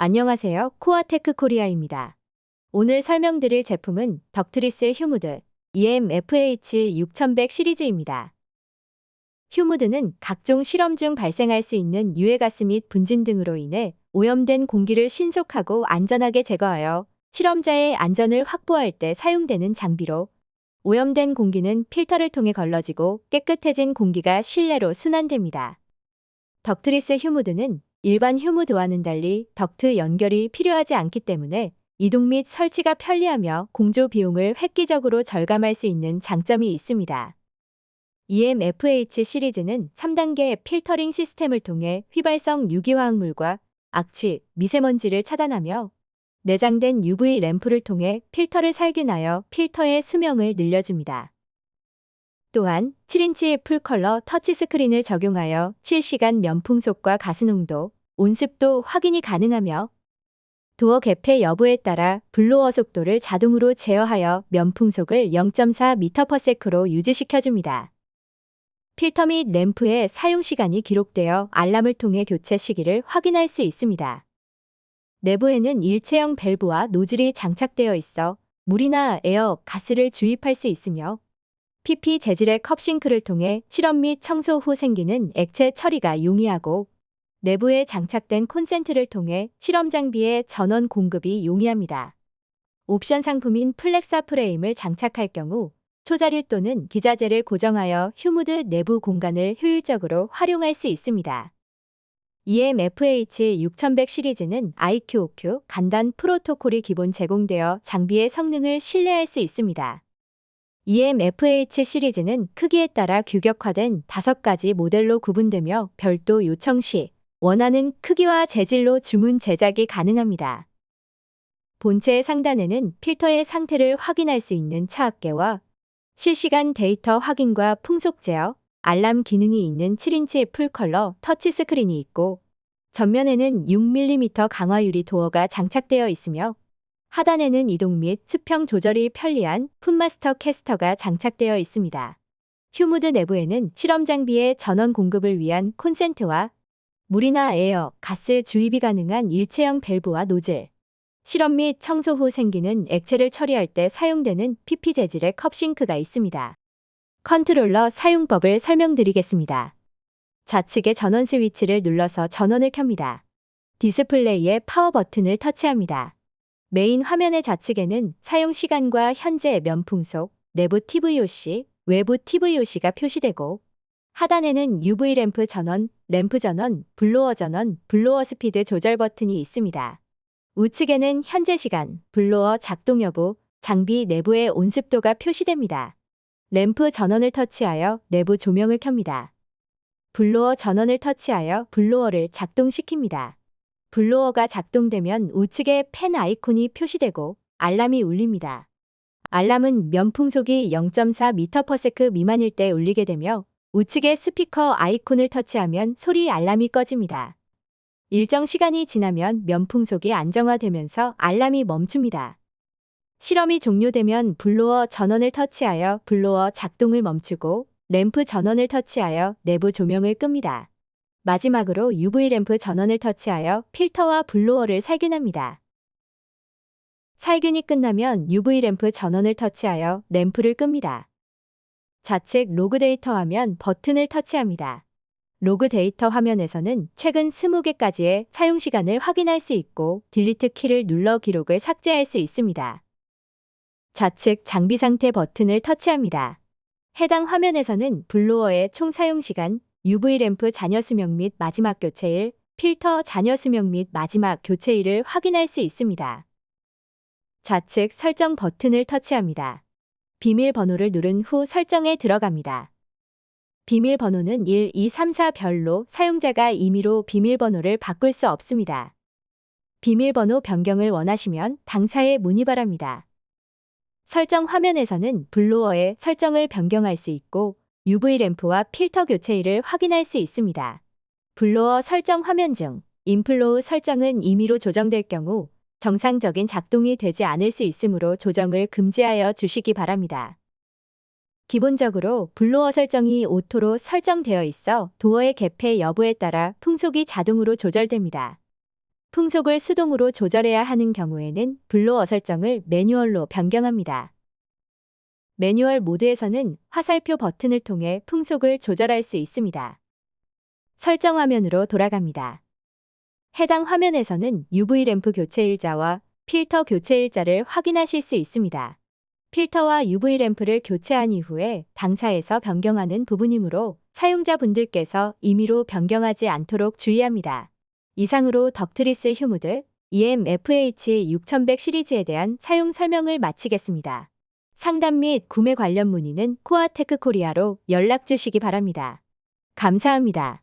안녕하세요. 코아테크 코리아입니다. 오늘 설명드릴 제품은 덕트리스 휴무드 EMFH 6100 시리즈입니다. 휴무드는 각종 실험 중 발생할 수 있는 유해가스 및 분진 등으로 인해 오염된 공기를 신속하고 안전하게 제거하여 실험자의 안전을 확보할 때 사용되는 장비로 오염된 공기는 필터를 통해 걸러지고 깨끗해진 공기가 실내로 순환됩니다. 덕트리스 휴무드는 일반 휴무드와는 달리 덕트 연결이 필요하지 않기 때문에 이동 및 설치가 편리하며 공조 비용을 획기적으로 절감할 수 있는 장점이 있습니다. EMFH 시리즈는 3단계 필터링 시스템을 통해 휘발성 유기화학물과 악취, 미세먼지를 차단하며 내장된 UV 램프를 통해 필터를 살균하여 필터의 수명을 늘려줍니다. 또한 7인치 풀컬러 터치스크린을 적용하여 실시간 면풍속과 가스농도, 온습도 확인이 가능하며 도어 개폐 여부에 따라 블로어 속도를 자동으로 제어하여 면풍속을 0.4m/s로 유지시켜줍니다. 필터 및 램프의 사용 시간이 기록되어 알람을 통해 교체 시기를 확인할 수 있습니다. 내부에는 일체형 밸브와 노즐이 장착되어 있어 물이나 에어, 가스를 주입할 수 있으며 PP 재질의 컵싱크를 통해 실험 및 청소 후 생기는 액체 처리가 용이하고 내부에 장착된 콘센트를 통해 실험 장비의 전원 공급이 용이합니다. 옵션 상품인 플렉사 프레임을 장착할 경우 초자리 또는 기자재를 고정하여 휴무드 내부 공간을 효율적으로 활용할 수 있습니다. EMFH 6100 시리즈는 IQOQ 간단 프로토콜이 기본 제공되어 장비의 성능을 신뢰할 수 있습니다. EMFH 시리즈는 크기에 따라 규격화된 5가지 모델로 구분되며 별도 요청 시 원하는 크기와 재질로 주문 제작이 가능합니다. 본체 상단에는 필터의 상태를 확인할 수 있는 차압계와 실시간 데이터 확인과 풍속 제어, 알람 기능이 있는 7인치 풀컬러 터치 스크린이 있고 전면에는 6mm 강화 유리 도어가 장착되어 있으며 하단에는 이동 및 수평 조절이 편리한 풋마스터 캐스터가 장착되어 있습니다. 휴무드 내부에는 실험 장비의 전원 공급을 위한 콘센트와 물이나 에어, 가스 주입이 가능한 일체형 밸브와 노즐, 실험 및 청소 후 생기는 액체를 처리할 때 사용되는 PP 재질의 컵싱크가 있습니다. 컨트롤러 사용법을 설명드리겠습니다. 좌측의 전원 스위치를 눌러서 전원을 켭니다. 디스플레이에 파워 버튼을 터치합니다. 메인 화면의 좌측에는 사용 시간과 현재 면풍속, 내부 TVOC, 외부 TVOC가 표시되고 하단에는 UV 램프 전원, 램프 전원, 블로어 전원, 블로어 스피드 조절 버튼이 있습니다. 우측에는 현재 시간, 블로어 작동 여부, 장비 내부의 온습도가 표시됩니다. 램프 전원을 터치하여 내부 조명을 켭니다. 블로어 전원을 터치하여 블로어를 작동시킵니다. 블로어가 작동되면 우측에 펜 아이콘이 표시되고 알람이 울립니다. 알람은 면풍속이 0.4m/s 미만일 때 울리게 되며 우측의 스피커 아이콘을 터치하면 소리 알람이 꺼집니다. 일정 시간이 지나면 면풍속이 안정화되면서 알람이 멈춥니다. 실험이 종료되면 블로어 전원을 터치하여 블로어 작동을 멈추고 램프 전원을 터치하여 내부 조명을 끕니다. 마지막으로 UV 램프 전원을 터치하여 필터와 블로어를 살균합니다. 살균이 끝나면 UV 램프 전원을 터치하여 램프를 끕니다. 좌측 로그 데이터 화면 버튼을 터치합니다. 로그 데이터 화면에서는 최근 20개까지의 사용 시간을 확인할 수 있고 딜리트 키를 눌러 기록을 삭제할 수 있습니다. 좌측 장비 상태 버튼을 터치합니다. 해당 화면에서는 블로어의 총 사용 시간, UV 램프 잔여 수명 및 마지막 교체일, 필터 잔여 수명 및 마지막 교체일을 확인할 수 있습니다. 좌측 설정 버튼을 터치합니다. 비밀번호를 누른 후 설정에 들어갑니다. 비밀번호는 1, 2, 3, 4별로 사용자가 임의로 비밀번호를 바꿀 수 없습니다. 비밀번호 변경을 원하시면 당사에 문의 바랍니다. 설정 화면에서는 블로어의 설정을 변경할 수 있고 UV 램프와 필터 교체일을 확인할 수 있습니다. 블로어 설정 화면 중 인플로우 설정은 임의로 조정될 경우 정상적인 작동이 되지 않을 수 있으므로 조정을 금지하여 주시기 바랍니다. 기본적으로 블로어 설정이 오토로 설정되어 있어 도어의 개폐 여부에 따라 풍속이 자동으로 조절됩니다. 풍속을 수동으로 조절해야 하는 경우에는 블로어 설정을 매뉴얼로 변경합니다. 매뉴얼 모드에서는 화살표 버튼을 통해 풍속을 조절할 수 있습니다. 설정 화면으로 돌아갑니다. 해당 화면에서는 UV 램프 교체 일자와 필터 교체 일자를 확인하실 수 있습니다. 필터와 UV 램프를 교체한 이후에 당사에서 변경하는 부분이므로 사용자분들께서 임의로 변경하지 않도록 주의합니다. 이상으로 덕트리스 휴무드 EMFH 6100 시리즈에 대한 사용 설명을 마치겠습니다. 상담 및 구매 관련 문의는 코아테크 코리아로 연락 주시기 바랍니다. 감사합니다.